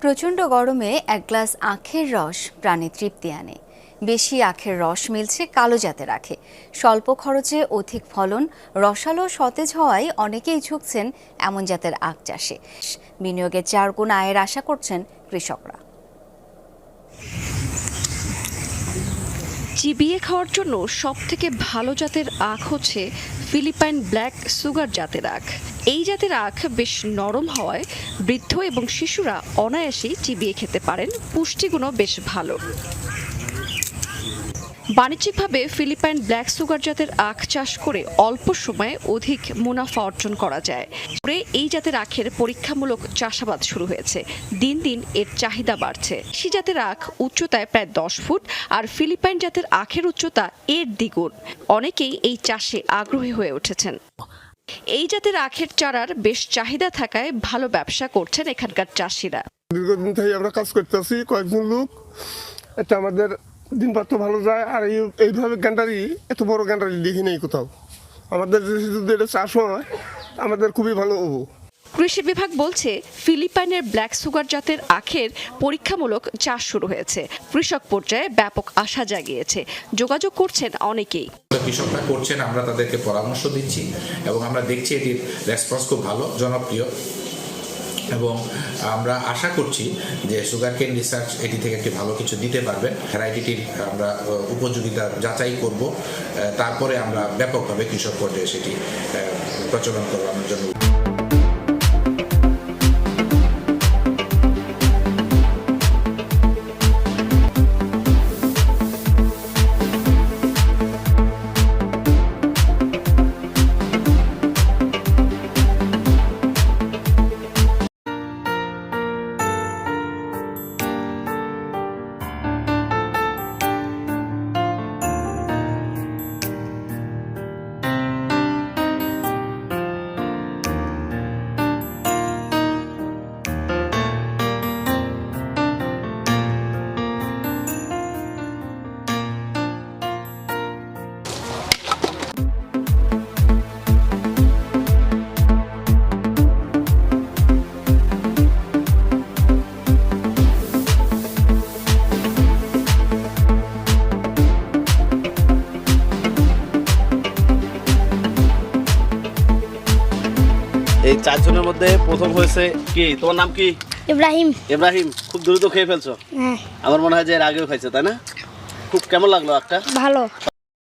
প্রচণ্ড গরমে এক গ্লাস আখের রস প্রাণে তৃপ্তি আনে। বেশি আখের রস মিলছে কালো জাতের আখে। স্বল্প খরচে অধিক ফলন, রসালো সতেজ হওয়ায় অনেকেই ঝুঁকছেন এমন জাতের আখ চাষে। বিনিয়োগের চার গুণ আয়ের আশা করছেন কৃষকরা। চিবিয়ে খাওয়ার জন্য সব থেকে ভালো জাতের আখ হচ্ছে ফিলিপাইন ব্ল্যাক সুগার জাতের আখ। এই জাতের আখ বেশ নরম হওয়ায় বৃদ্ধ এবং শিশুরা অনায়াসেই চিবিয়ে খেতে পারেন। পুষ্টিগুণও বেশ ভালো। বাণিজ্যিকভাবে ফিলিপাইন ব্ল্যাক সুগার জাতের আখ চাষ করে অল্প সময়ে অধিক মুনাফা অর্জন করা যায়। এই জাতের আখের পরীক্ষামূলক চাষাবাদ শুরু হয়েছে। দিন দিন এর চাহিদা বাড়ছে। সি জাতের আখ উচ্চতায় প্রায় দশ ফুট আর ফিলিপাইন জাতের আখের উচ্চতা এর দ্বিগুণ। অনেকেই এই চাষে আগ্রহী হয়ে উঠেছেন। এই জাতের আখের চারার বেশ চাহিদা থাকায় ভালো ব্যবসা করছেন এখানকার চাষিরা। দীর্ঘদিন থেকে আমরা কাজ করতেছি, কয়েকজন লোক। এটা আমাদের দিনপাত্র ভালো যায় আর এই এইভাবে গ্যান্ডারি এত বড় গ্যান্ডারি দেখি নেই কোথাও। আমাদের যদি এটা চাষ হয় আমাদের খুবই ভালো হব। কৃষি বিভাগ বলছে ফিলিপাইনের ব্ল্যাক সুগার জাতের আখের পরীক্ষামূলক চাষ শুরু হয়েছে। কৃষক পর্যায়ে ব্যাপক আশা জাগিয়েছে। যোগাযোগ করছেন অনেকেই। কৃষকরা করছেন আমরা তাদেরকে পরামর্শ দিচ্ছি এবং আমরা দেখছি এটির রেসপন্স খুব ভালো জনপ্রিয়। এবং আমরা আশা করছি যে সুগার কেন রিসার্চ এটি থেকে একটি ভালো কিছু দিতে পারবে। ভ্যারাইটিটির আমরা উপযোগিতা যাচাই করব। তারপরে আমরা ব্যাপকভাবে কৃষক পর্যায়ে সেটি প্রচলন করানোর জন্য এই চারজনের মধ্যে প্রথম হয়েছে কি? তোমার নাম কি? ইব্রাহিম। ইব্রাহিম খুব দ্রুত খেয়ে ফেলছো? হ্যাঁ। আমার মনে হয় যে এর আগেও খাইছে তাই না? খুব কেমন লাগল একটা ভালো।